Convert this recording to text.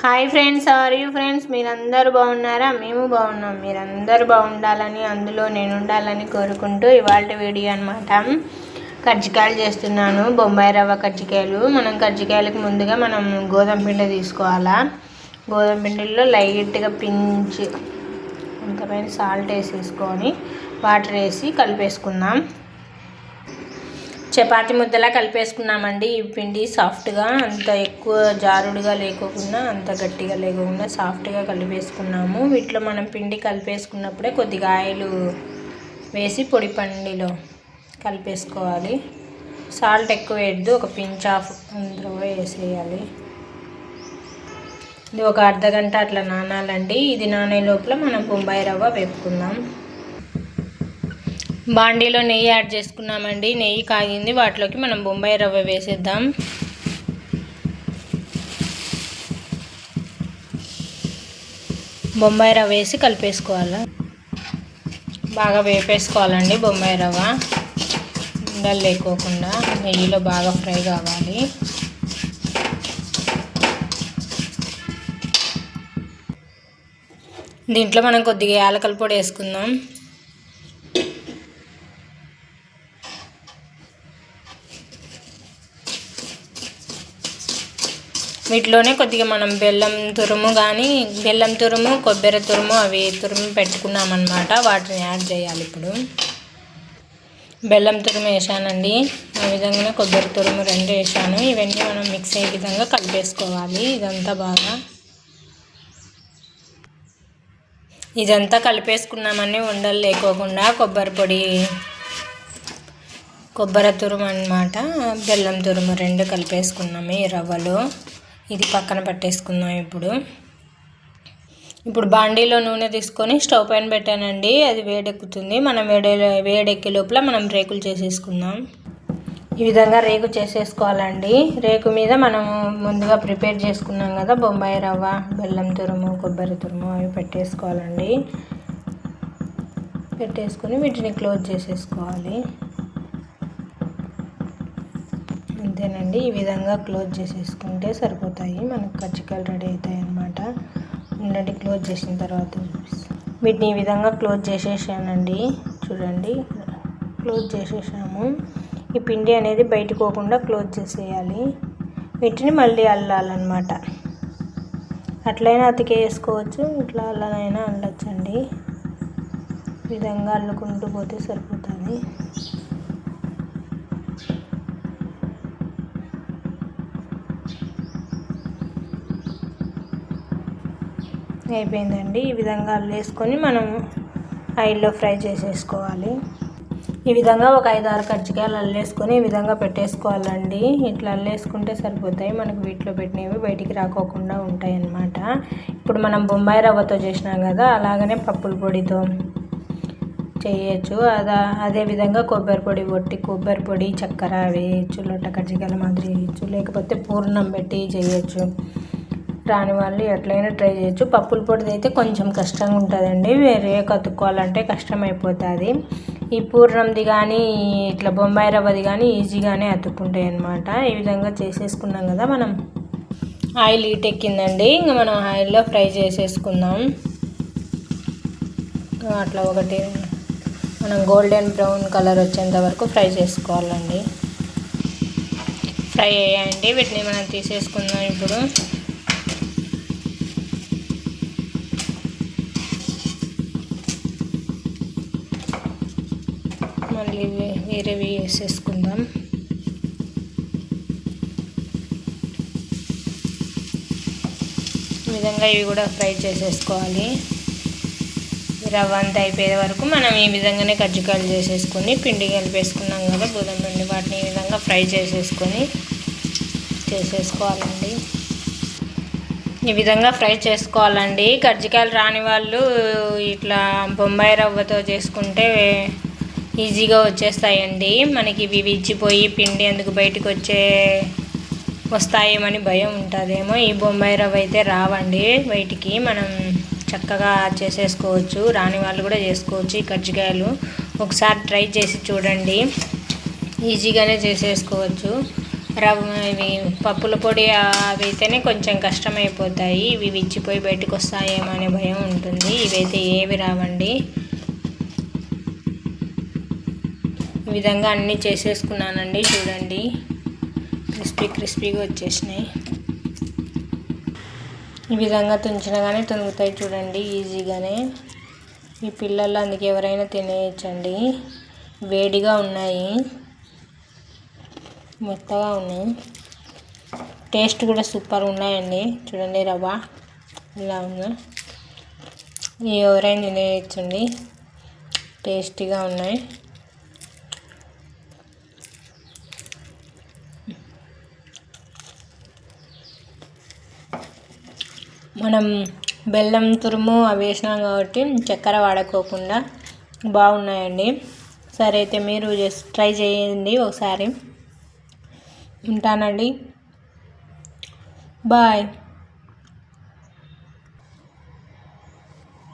Hi friends are you friends మీరందరూ బాగున్నారా? మేము బాగున్నాం. మీరందరూ బాగుండాలని అందులో నేను ఉండాలని కోరుకుంటూ ఇవాళ వీడియో అనమాట కజ్జికాయలు చేస్తున్నాను. బొంబాయి రవ్వ కజ్జికాయలు మనం కజ్జికాయలకు ముందుగా మనం గోధుమ పిండి తీసుకోవాలా? గోధుమ పిండిలో లైట్గా పించి అంతపైన సాల్ట్ వేసేసుకొని వాటర్ వేసి కలిపేసుకుందాం. చపాతి ముద్దలా కలిపేసుకున్నామండి. ఈ పిండి సాఫ్ట్గా అంత ఎక్కువ జారుడుగా లేకోకుండా అంత గట్టిగా లేకోకుండా సాఫ్ట్గా కలిపేసుకున్నాము. వీటిలో మనం పిండి కలిపేసుకున్నప్పుడే కొద్దిగా ఆయిల్ వేసి పొడి పండిలో కలిపేసుకోవాలి. సాల్ట్ ఎక్కువ వేయద్దు ఒక పించ్ ఆఫ్ అందులో వేసేయాలి. ఇది ఒక అర్ధ గంట అట్లా నానాలండి. ఇది నానే లోపల మనం బొంబాయి రవ్వ వేపుకుందాం. బాండీలో నెయ్యి యాడ్ చేసుకున్నామండి. నెయ్యి కాగింది. వాటిలోకి మనం బొంబాయి రవ్వ వేసేద్దాం. బొంబాయి రవ్వ వేసి కలిపేసుకోవాలి? బాగా వేపేసుకోవాలండి బొంబాయి రవ్వ. ఉండలు లేకోకుండా నెయ్యిలో బాగా ఫ్రై కావాలి. దీంట్లో మనం కొద్దిగా యాలకల పొడి వేసుకుందాం. వీటిలోనే కొద్దిగా మనం బెల్లం తురుము కానీ బెల్లం తురుము కొబ్బరి తురుము అవి తురుము పెట్టుకున్నామన్నమాట. వాటిని యాడ్ చేయాలి ఇప్పుడు. బెల్లం తురుము వేసానండి. ఆ విధంగానే కొబ్బరి తురుము రెండు వేసాను. ఇవన్నీ మనం మిక్స్ అయ్యే విధంగా కలిపేసుకోవాలి ఇదంతా బాగా ఇదంతా కలిపేసుకున్నామని ఉండలు లేకోకుండా కొబ్బరి పొడి కొబ్బరి తురుము అనమాట బెల్లం తురుము రెండు కలిపేసుకున్నాము ఈ రవ్వలో. ఇది పక్కన పెట్టేసుకుందాం ఇప్పుడు. ఇప్పుడు బాండీలో నూనె తీసుకొని స్టవ్ పైన పెట్టానండి. అది వేడెక్కుతుంది. మనం వేడే వేడెక్కే లోపల మనం రేకులు చేసేసుకుందాం. ఈ విధంగా రేకు చేసేసుకోవాలండి. రేకు మీద మనం ముందుగా ప్రిపేర్ చేసుకున్నాం కదా బొంబాయి రవ్వ బెల్లం తురుము కొబ్బరి తురుము అవి పెట్టేసుకోవాలండి. పెట్టేసుకొని వీటిని క్లోజ్ చేసేసుకోవాలి. అంతేనండి ఈ విధంగా క్లోజ్ చేసేసుకుంటే సరిపోతాయి. మనకు కజ్జికాయలు రెడీ అవుతాయి అన్నమాట. ఉండండి క్లోజ్ చేసిన తర్వాత వీటిని ఈ విధంగా క్లోజ్ చేసేసానండి. చూడండి క్లోజ్ చేసేసాము. ఈ పిండి అనేది బయటకు పోకుండా క్లోజ్ చేసేయాలి. వీటిని మళ్ళీ అల్లాలన్నమాట. అట్లయినా అతికేసుకోవచ్చు ఇట్లా అల్లనైనా అల్లొచ్చండి. విధంగా అల్లుకుంటూ పోతే సరిపోతుంది. అయిపోయిందండి. ఈ విధంగా అల్లేసుకొని మనం ఆయిల్లో ఫ్రై చేసేసుకోవాలి. ఈ విధంగా ఒక ఐదు ఆరు కజ్జికాయలు అల్లేసుకొని ఈ విధంగా పెట్టేసుకోవాలండి. ఇట్లా అల్లేసుకుంటే సరిపోతాయి. మనకు వీటిలో పెట్టినవి బయటికి రాకోకుండా ఉంటాయి అన్నమాట ఇప్పుడు మనం బొంబాయి రవ్వతో చేసినాం కదా అలాగనే పప్పుల పొడితో చేయొచ్చు. అదా అదేవిధంగా కొబ్బరి పొడి కొట్టి కొబ్బరి పొడి చక్కెర వేయచ్చు లొట్ట కజ్జికాయల మాదిరి వేయచ్చు. లేకపోతే పూర్ణం పెట్టి చేయొచ్చు. రాని వాళ్ళు ఎట్లయినా ట్రై చేయొచ్చు. పప్పుల పొడిది అయితే కొంచెం కష్టంగా ఉంటుందండి. వేరే కతుక్కోవాలంటే కష్టం అయిపోతుంది ఈ పూర్ణంది కానీ ఇట్లా బొంబాయి రవ్వది కానీ ఈజీగానే అతుక్కుంటాయి అన్నమాట ఈ విధంగా చేసేసుకున్నాం కదా మనం. ఆయిల్ హీట్ ఎక్కిందండి. ఇంకా మనం ఆయిల్లో ఫ్రై చేసేసుకుందాం. అట్లా ఒకటి. మనం గోల్డెన్ బ్రౌన్ కలర్ వచ్చేంత వరకు ఫ్రై చేసుకోవాలండి. ఫ్రై అయ్యాయండి. వీటిని మనం తీసేసుకుందాం ఇప్పుడు. మళ్ళీ వేరేవి వేసేసుకుందాం. ఈ విధంగా ఇవి కూడా ఫ్రై చేసేసుకోవాలి. రవ్వ అంతా అయిపోయే వరకు మనం ఈ విధంగానే కజ్జికాయలు చేసేసుకొని పిండి కలిపేసుకున్నాం కదా గోధుమ పిండి వాటిని ఈ విధంగా ఫ్రై చేసేసుకొని చేసేసుకోవాలండి. ఈ విధంగా ఫ్రై చేసుకోవాలండి. కజ్జికాయలు రాని వాళ్ళు ఇట్లా బొంబాయి రవ్వతో చేసుకుంటే ఈజీగా వచ్చేస్తాయండి. మనకి ఇవి విచ్చిపోయి పిండి ఎందుకు బయటకు వచ్చే వస్తాయేమని భయం ఉంటుందేమో. ఈ బొంబాయి రవ్వ అయితే రావండి. బయటికి మనం చక్కగా చేసేసుకోవచ్చు. రాని వాళ్ళు కూడా చేసుకోవచ్చు ఈ కజ్జికాయలు. ఒకసారి ట్రై చేసి చూడండి. ఈజీగానే చేసేసుకోవచ్చు. రవ్వ ఇవి పప్పుల పొడి అవి అయితేనే కొంచెం కష్టమైపోతాయి. ఇవి విచ్చిపోయి బయటకు వస్తాయేమో అనే భయం ఉంటుంది. ఇవైతే ఏవి రావండి. ఈ విధంగా అన్నీ చేసేసుకున్నానండి చూడండి. క్రిస్పీ క్రిస్పీగా వచ్చేసినాయి. ఈ విధంగా తుంచినా కానీ చూడండి ఈజీగానే. ఈ పిల్లలు అందుకే ఎవరైనా తినేయచ్చండి. వేడిగా ఉన్నాయి. మెత్తగా ఉన్నాయి. టేస్ట్ కూడా సూపర్ ఉన్నాయండి. చూడండి రవ్వ ఇలా ఉంది. ఎవరైనా తినేయచ్చండి. టేస్టీగా ఉన్నాయి. మనం బెల్లం తురుము అవి వేసినాం కాబట్టి చక్కెర వాడుకోకుండా బాగున్నాయండి. సరే అయితే మీరు జస్ట్ ట్రై చేయండి ఒకసారి. ఉంటానండి. బాయ్.